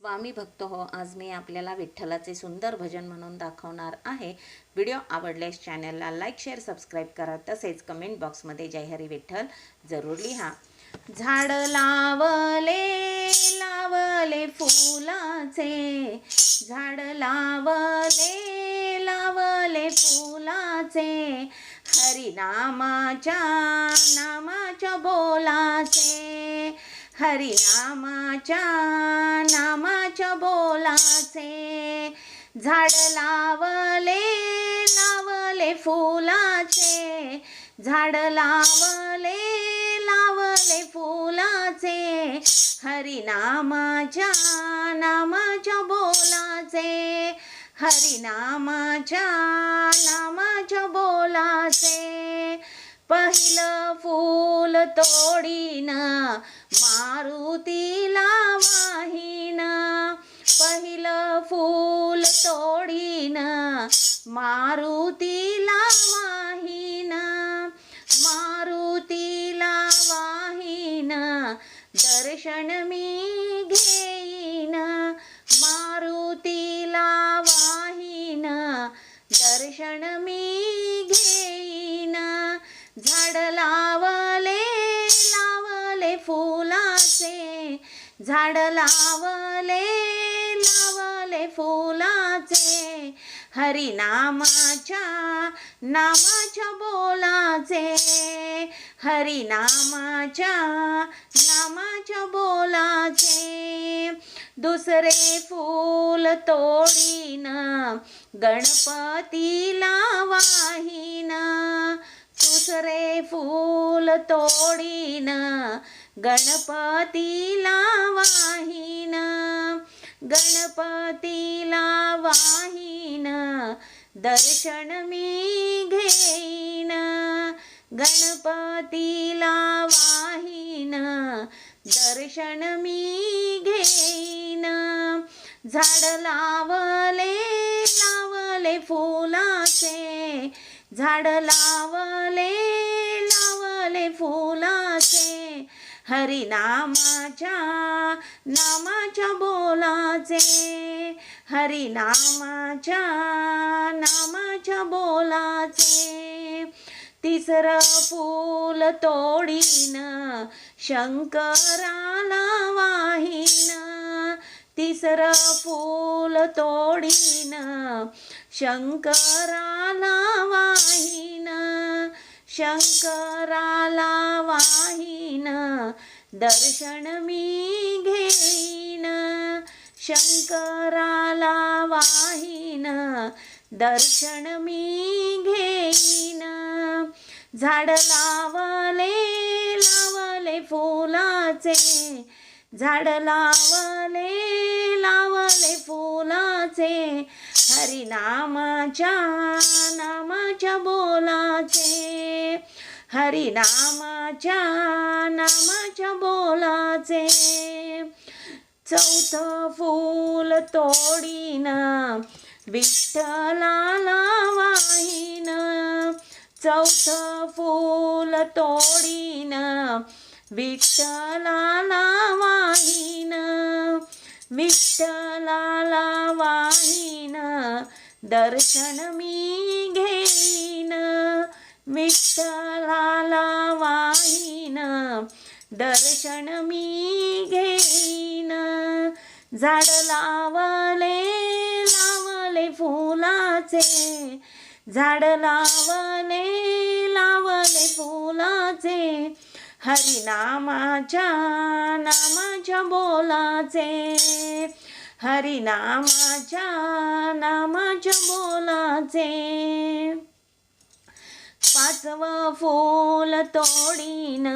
स्वामी भक्त हो आज मी आपल्याला विठ्ठलाचे सुंदर भजन म्हणून दाखवणार आहे. व्हिडिओ आवडल्यास चॅनलला लाईक शेअर सबस्क्राईब करा. तसेच कमेंट बॉक्समध्ये जय हरी विठ्ठल जरूर लिहा. झाड लावले लावले फुलाचे. झाड लावले लावले फुलाचे. हरिनामाच्या नामाच्या बोलाचे. हरिनामाच्या नामाच्या बोलाचे. झाड लावले लावले फुलाचे. झाड लावले लावले फुलाचे. हरिनामाच्या नामाच्या बोलाचे. हरिनामाच्या नामाच्या बोलाचे. पहिलं फूल तोडीन मारुतीला वाहीन पहिलं फूल तोडीन मारुतीला वाहीन मारुतीला वाहीन दर्शन मी घेईन. मारुतीला वाहीन दर्शन मी लावले लावले फुलाचे. झाड लावले लावले फुलाचे. हरिनामाच्या नामाच्या बोलाचे. हरिनामाच्या नामाच्या बोलाचे. दुसरे फूल तोडीन गणपतीला वाहीन. दुसरे फूल तोडीन गणपतीला वाहीन गणपतीला वाहीन दर्शन मी घेईन गणपतीला वाहीन दर्शन मी घेईन. झाड लावले लावले फुलाचे झाड लावले लावले फुलाचे. हरी नामाच्या बोलाचे. हरी नामाच्या बोलाचे. तिसरं फूल तोडीन शंकराला वाहीन. तिसरं फूल तोडीन शंकराला वाहीन शंकराला वाहीन दर्शन मी घेईन शंकराला वाहीन दर्शन मी घेईन. झाड लावले लावले फुलाचे झाड लावले लावले फुलाचे हरिनामाच्या नामाच्या बोलाचे. हरिनामाच्या नामाच्या बोलाचे. चौथं फूल तोडीन विठ्ठलाला वाहीन चौथं फूल तोडीन विठ्ठलाला वाहीन विठ्ठलाला वाहीन दर्शन मी घेईन. विठ्ठलाला वाहीन दर्शन मी घेईन. झाड लावले लावले फुलाचे. झाड लावले लावले फुलाचे. हरिनामाच्या नामाच्या बोलाचे. हरिनामाच्या नामाच्या बोलाचे. पाचव फूल तोडीन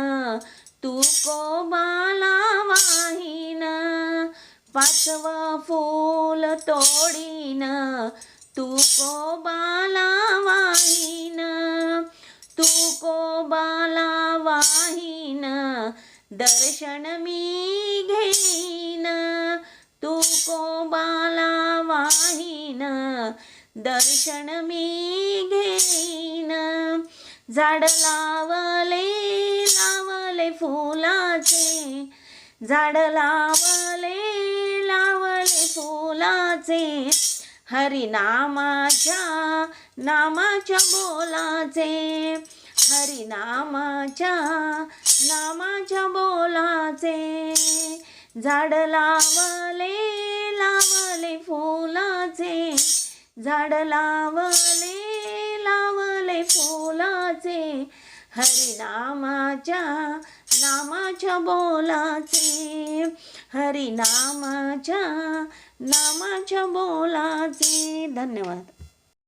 तू कोबाला वाहीन. पाचव फूल तोडीन तू कोबाला वाहीन. तू कोबाला वाहीन दर्शन मी घेईन. तू कोबाला वाहीन दर्शन मी घेईन. झाड लावले लावले फुलाचे. झाड लावले लावले फुलाचे. हरिनामाच्या नामाच्या बोलाचे. हरिनामाच्या नामाच्या बोलाचे. झाड लावले लावले फुलाचे. झाड लावले लावले फुलाचे. हरिनामाच्या नामाच्या बोलाचे. हरिनामाच्या नामाच्या बोलाचे. धन्यवाद.